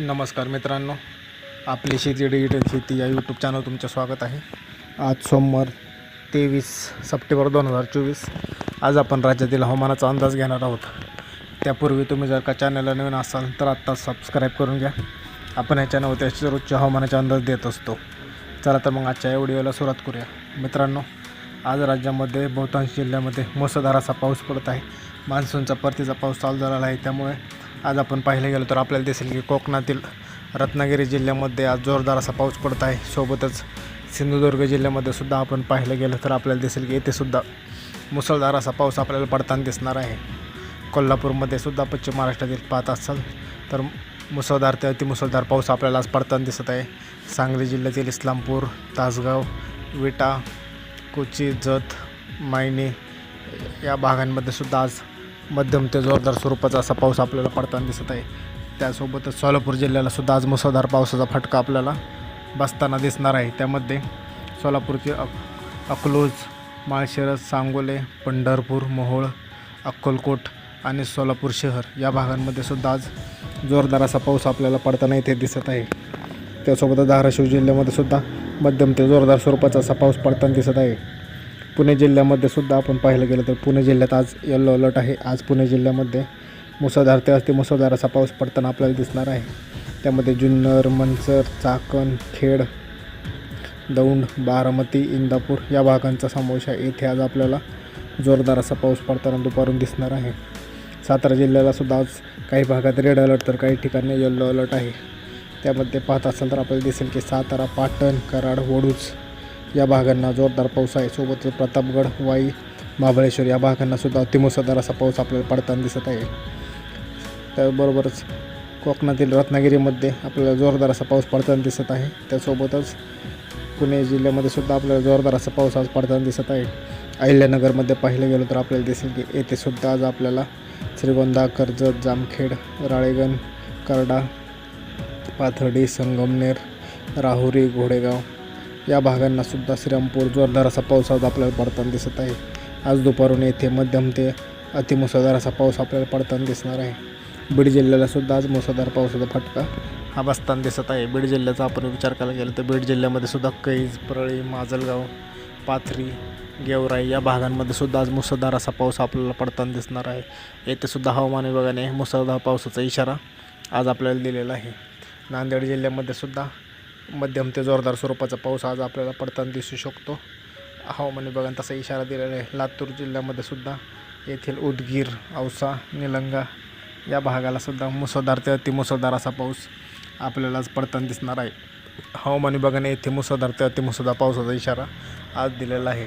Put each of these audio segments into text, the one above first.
नमस्कार मित्रांनो आपली शेती डिजिटल शेती या यूट्यूब चॅनल तुमचं स्वागत आहे. आज सोमवार तेवीस सप्टेंबर दोन हजार चोवीस. आज आपण राज्यातील हवामानाचा अंदाज घेणार आहोत. त्यापूर्वी तुम्ही जर का चॅनलला नवीन असाल तर आत्ता सबस्क्राईब करून घ्या. आपण ह्या चॅनलवर त्याच्या रोजच्या हवामानाचा अंदाज देत असतो. चला तर मग आजच्या या व्हिडिओला सुरुवात करूया. मित्रांनो आज राज्यामध्ये बहुतांश जिल्ह्यामध्ये मुसळधार असा पाऊस पडत आहे. मान्सूनचा परतीचा पाऊस चालू झालेला आहे. त्यामुळे आज आपण पाहिलं गेलो तर आपल्याला दिसेल की कोकणातील रत्नागिरी जिल्ह्यामध्ये आज जोरदार असा पाऊस पडत आहे. सोबतच सिंधुदुर्ग जिल्ह्यामध्ये सुद्धा आपण पाहिलं गेलं तर आपल्याला दिसेल की येथे सुद्धा मुसळधार असा पाऊस आपल्याला पडताना दिसणार आहे. कोल्हापूरमध्ये सुद्धा पश्चिम महाराष्ट्रातील पाहत असाल तर मुसळधार ते अतिमुसळधार पाऊस आपल्याला आज पडताना दिसत आहे. सांगली जिल्ह्यातील इस्लामपूर तासगाव विटा कोची जत मायनी या भागांमध्ये सुद्धा आज मध्यम ते जोरदार स्वरूपाचा असा पाऊस आपल्याला पडताना दिसत आहे. त्यासोबतच सोलापूर जिल्ह्याला सुद्धा आज मुसळधार पावसाचा फटका आपल्याला बसताना दिसणार आहे. त्यामध्ये सोलापूरचे अक अकलूज माळशिरस सांगोले पंढरपूर मोहोळ अक्कलकोट आणि सोलापूर शहर या भागांमध्ये सुद्धा आज जोरदार असा पाऊस आपल्याला पडताना इथे दिसत आहे. त्यासोबतच धाराशिव जिल्ह्यामध्ये सुद्धा मध्यम ते जोरदार स्वरूपाचा असा पाऊस पडताना दिसत आहे. पुणे जिल्ह्यामध्ये सुद्धा आपण पाहिलं गेलं तर पुणे जिल्ह्यात आज येलो अलर्ट आहे. आज पुणे जिल्ह्यामध्ये मुसळधार ते असते मुसळधार असा पाऊस पडताना आपल्याला दिसणार आहे. त्यामध्ये जुन्नर मंचर चाकण खेड दौंड बारामती इंदापूर या भागांचा समावेश आहे. येथे आज आपल्याला जोरदार असा पाऊस पडताना दुपारून दिसणार आहे. सातारा जिल्ह्याला सुद्धा आज काही भागात रेड अलर्ट तर काही ठिकाणी येल्लो अलर्ट आहे. त्यामध्ये पाहत असाल तर आपल्याला दिसेल की सातारा पाटण कराड वडूज या भागांना जोरदार पाऊस आहे. सोबतच प्रतापगड वाई महाबळेश्वर या भागांनासुद्धा अतिमुसळधार असा पाऊस आपल्याला पडताना दिसत आहे. त्याबरोबरच कोकणातील रत्नागिरीमध्ये आपल्याला जोरदार असा पाऊस पडताना दिसत आहे. त्यासोबतच पुणे जिल्ह्यामध्ये सुद्धा आपल्याला जोरदार असा पाऊस आज पडताना दिसत आहे. अहिल्यानगरमध्ये पाहिलं गेलो तर आपल्याला दिसेल की येथे सुद्धा आज आपल्याला श्रीगोंदा कर्जत जामखेड राळेगण करडा पाथर्डी संगमनेर राहुरी घोडेगाव या भागांनासुद्धा श्रीरामपूर जोरदार असा पाऊस आज आपल्याला पडताना दिसत आहे. आज दुपारून येथे मध्यम ते अतिमुसळधार असा पाऊस आपल्याला पडताना दिसणार आहे. बीड जिल्ह्यालासुद्धा आज मुसळधार पावसाचा फटका हा बसताना दिसत आहे. बीड जिल्ह्याचा आपण विचार करायला गेला तर बीड जिल्ह्यामध्ये सुद्धा कैज परळी माजलगाव पाथरी गेवराई या भागांमध्ये सुद्धा आज मुसळधार असा पाऊस आपल्याला पडताना दिसणार आहे. येथेसुद्धा हवामान विभागाने मुसळधार पावसाचा इशारा आज आपल्याला दिलेला आहे. नांदेड जिल्ह्यामध्ये सुद्धा मध्यम ते जोरदार स्वरूपाचा पाऊस आज आपल्याला पडताना दिसू शकतो. हवामान विभागाने तसा इशारा दिलेला आहे. लातूर जिल्ह्यामध्ये सुद्धा येथील उदगीर औसा निलंगा या भागाला सुद्धा मुसळधार ते अतिमुसळधार असा पाऊस आपल्याला आज पडताना दिसणार आहे. हवामान विभागाने येथे मुसळधार ते अतिमुसळधार पावसाचा इशारा आज दिलेला आहे.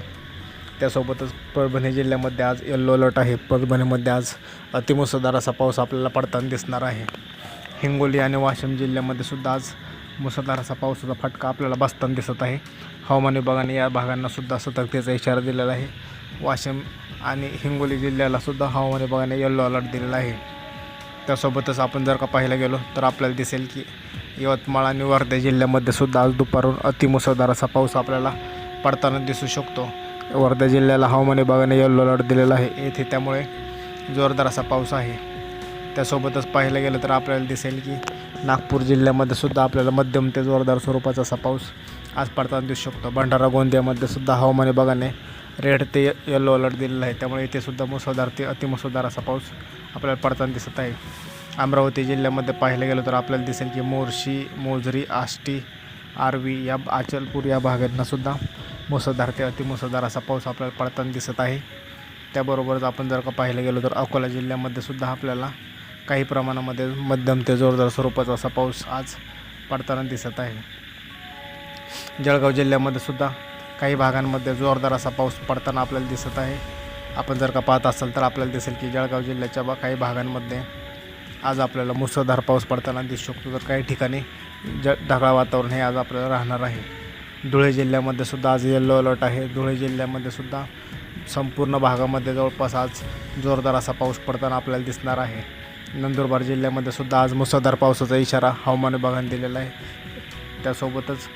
त्यासोबतच परभणी जिल्ह्यामध्ये आज येल्लो अलर्ट आहे. परभणीमध्ये आज अतिमुसळधार असा पाऊस आपल्याला पडताना दिसणार आहे. हिंगोली आणि वाशिम जिल्ह्यामध्ये सुद्धा आज मुसळधार असा पावसाचा फटका आपल्याला बसताना दिसत आहे. हवामान विभागाने या भागांना सुद्धा सतर्कतेचा इशारा दिलेला आहे. वाशिम आणि हिंगोली जिल्ह्याला सुद्धा हवामान विभागाने येल्लो अलर्ट दिलेला आहे. त्यासोबतच आपण जर का पाहायला गेलो तर आपल्याला दिसेल की यवतमाळ आणि वर्धा जिल्ह्यामध्ये सुद्धा आज दुपारून अतिमुसळधार असा पाऊस आपल्याला पडताना दिसू शकतो. वर्धा जिल्ह्याला हवामान विभागाने येल्लो अलर्ट दिलेला आहे. येथे त्यामुळे जोरदार असा पाऊस आहे. त्यासोबतच पाहायला गेलं तर आपल्याला दिसेल की नागपूर जिल्ह्यामध्ये सुद्धा आपल्याला मध्यम ते जोरदार स्वरूपाचा असा पाऊस आज पडताना दिसू शकतो. भंडारा गोंदियामध्ये सुद्धा हवामान विभागाने रेड ते येलो अलर्ट दिलेला आहे. त्यामुळे इथे सुद्धा मुसळधार ते अतिमुसळधार असा पाऊस आपल्याला पडताना दिसत आहे. अमरावती जिल्ह्यामध्ये पाहिलं गेलं तर आपल्याला दिसेल की मोर्शी मोजरी आष्टी आर्वी या अचलपूर या भागांनासुद्धा मुसळधार ते अतिमुसळधार असा पाऊस आपल्याला पडताना दिसत आहे. त्याबरोबरच आपण जर का पाहिलं गेलो तर अकोला जिल्ह्यामध्ये सुद्धा आपल्याला काही प्रमाणामध्ये मध्यम ते जोरदार स्वरूपाचा असा पाऊस आज पडताना दिसत आहे. जळगाव जिल्ह्यामध्ये सुद्धा काही भागांमध्ये जोरदार असा पाऊस पडताना आपल्याला दिसत आहे. आपण जर का पाहत असाल तर आपल्याला दिसेल की जळगाव जिल्ह्याच्या बा काही भागांमध्ये आज आपल्याला मुसळधार पाऊस पडताना दिसू शकतो. तर काही ठिकाणी ज ढगाळ वातावरण हे आज आपल्याला राहणार आहे. धुळे जिल्ह्यामध्ये सुद्धा आज येल्लो अलर्ट आहे. धुळे जिल्ह्यामध्ये सुद्धा संपूर्ण भागामध्ये जवळपास आज जोरदार असा पाऊस पडताना आपल्याला दिसणार आहे. नंदुरबार जिल्ह्यामध्ये सुद्धा आज मुसळधार पावसाचा इशारा हवामान विभागाने दिलेला आहे. त्यासोबतच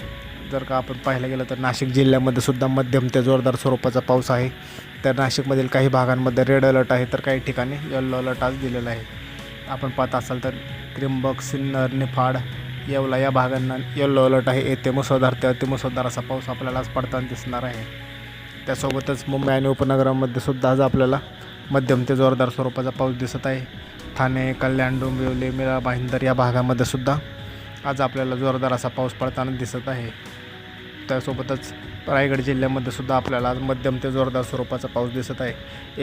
जर का आपण पाहायला गेलं तर नाशिक जिल्ह्यामध्ये सुद्धा मध्यम ते जोरदार स्वरूपाचा पाऊस आहे. तर नाशिकमधील काही भागांमध्ये रेड अलर्ट आहे तर काही ठिकाणी येल्लो अलर्ट आज दिलेला आहे. आपण पाहत असाल तर त्रिंबक सिन्नर निफाड येवला या भागांना येल्लो अलर्ट आहे. येथे मुसळधार ते अतिमुसळधार असा पाऊस आपल्याला आज पडताना दिसणार आहे. त्यासोबतच मुंबई आणि उपनगरामध्ये सुद्धा आज आपल्याला मध्यम ते जोरदार स्वरूपाचा पाऊस दिसत आहे. ठाणे कल्याण डोंबिवली मिरा भाईंदर या भागामध्ये सुद्धा आज आपल्याला जोरदार असा पाऊस पडताना दिसत आहे. त्यासोबतच रायगड जिल्ह्यामध्ये सुद्धा आपल्याला आज मध्यम ते जोरदार स्वरूपाचा पाऊस दिसत आहे.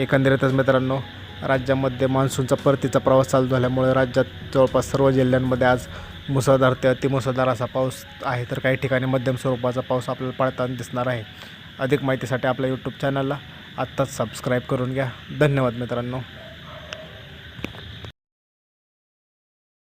एकंदरीतच मित्रांनो राज्यामध्ये मान्सूनचा परतीचा प्रवास चालू झाल्यामुळे राज्यात जवळपास सर्व जिल्ह्यांमध्ये आज मुसळधार ते अतिमुसळधार असा पाऊस आहे. तर काही ठिकाणी मध्यम स्वरूपाचा पाऊस आपल्याला पडताना दिसणार आहे. अधिक माहितीसाठी आपल्या यूट्यूब चॅनलला आत्ताच सबस्क्राईब करून घ्या. धन्यवाद मित्रांनो.